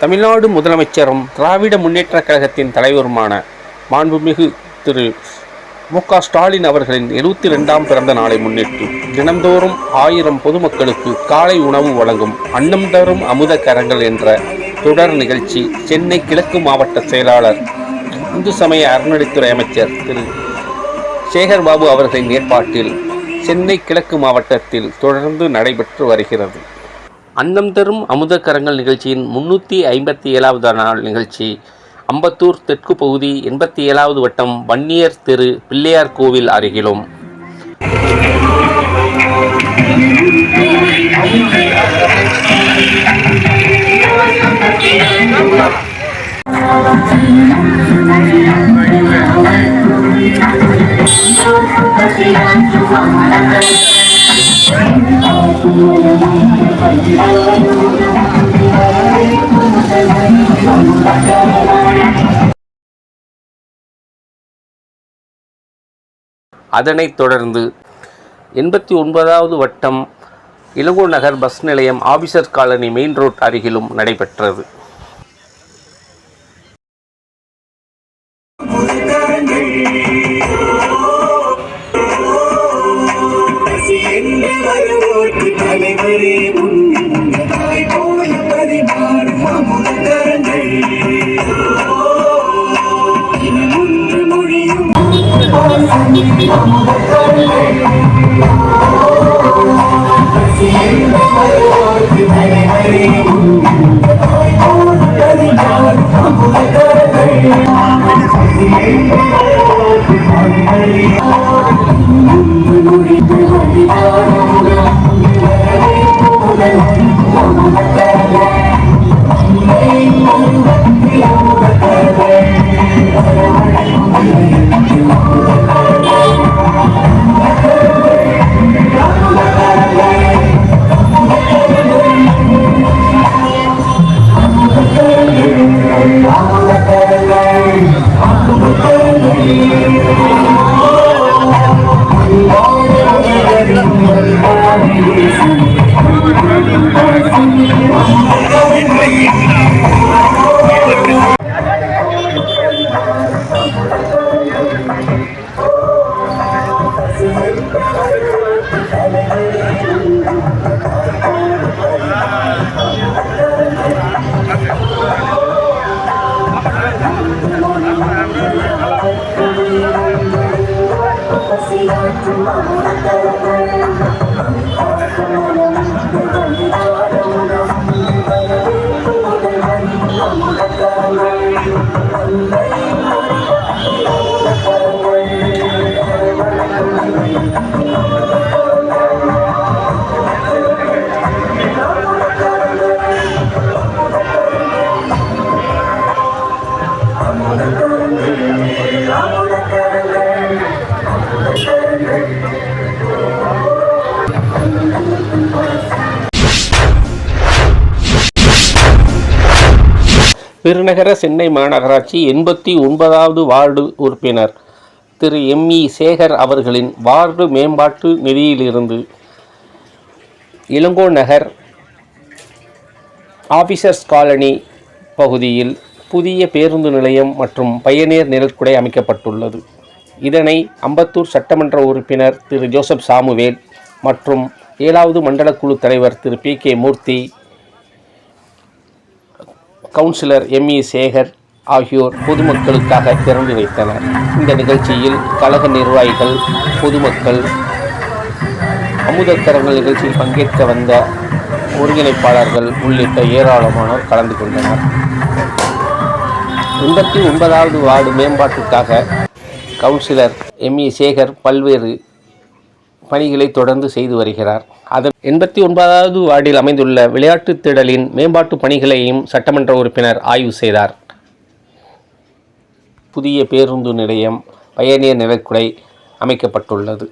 தமிழ்நாடு முதலமைச்சரும் திராவிட முன்னேற்ற கழகத்தின் தலைவருமான மாண்புமிகு திரு மு க ஸ்டாலின் அவர்களின் எழுபத்தி ரெண்டாம் பிறந்த நாளை முன்னிட்டு தினந்தோறும் ஆயிரம் பொதுமக்களுக்கு காலை உணவு வழங்கும் அன்னம் தரும் அமுத கரங்கள் என்ற தொடர் நிகழ்ச்சி சென்னை கிழக்கு மாவட்ட செயலாளர் இந்து சமய அறநிலைத்துறை அமைச்சர் திரு சேகர் பாபு அவர்களின் ஏற்பாட்டில் சென்னை கிழக்கு மாவட்டத்தில் தொடர்ந்து நடைபெற்று வருகிறது. அன்னம் தரும் அமுதக்கரங்கள் நிகழ்ச்சியின் முன்னூற்றி ஐம்பத்தி ஏழாவது நாள் நிகழ்ச்சி. அம்பத்தூர் தெற்கு பகுதி எண்பத்தி ஏழாவது வட்டம் வன்னியர் தெரு பிள்ளையார் கோவில் அருகிலும். அதனைத் தொடர்ந்து எண்பத்தி ஒன்பதாவது வட்டம் இளங்கோ நகர் பஸ் நிலையம் ஆபீசர் காலனி மெயின் ரோட் அருகிலும் நடைபெற்றது. தலைவரே முன்னாய் போல பரிமாறும் அமுதங்கள் இனமொன்று மொழியும் பசி தலைவரே முன்னாய் போல பரிமாறும் அமுதங்கள் பசி என்று I see you. பெருநகர சென்னை மாநகராட்சி எண்பத்தி ஒன்பதாவது வார்டு உறுப்பினர் திரு எம் இ சேகர் அவர்களின் வார்டு மேம்பாட்டு நிதியிலிருந்து இளங்கோ நகர் ஆஃபீஸர்ஸ் காலனி பகுதியில் புதிய பேருந்து நிலையம் மற்றும் பயணியர் நிழற்குடை அமைக்கப்பட்டுள்ளது. இதனை அம்பத்தூர் சட்டமன்ற உறுப்பினர் திரு ஜோசப் சாமுவேல் மற்றும் ஏழாவது மண்டல குழு தலைவர் Thiru P K Murthy councillor M E Sekar ஆகியோர் பொதுமக்களுக்காக திறந்து வைத்தனர். இந்த நிகழ்ச்சியில் கழக நிர்வாகிகள் பொதுமக்கள் அமுதக்கரங்கள் நிகழ்ச்சியில் பங்கேற்க வந்த ஒருங்கிணைப்பாளர்கள் உள்ளிட்ட ஏராளமானோர் கலந்து கொண்டனர். எண்பத்தி ஒன்பதாவது வார்டு மேம்பாட்டுக்காக கவுன்சிலர் எம்இ சேகர் பல்வேறு பணிகளை தொடர்ந்து செய்து வருகிறார். அதன் எண்பத்தி ஒன்பதாவது வார்டில் அமைந்துள்ள விளையாட்டுத் திடலின் மேம்பாட்டு பணிகளையும் சட்டமன்ற உறுப்பினர் ஆய்வு செய்தார். புதிய பேருந்து நிலையம் பயணியர் நிலக்குடை அமைக்கப்பட்டுள்ளது.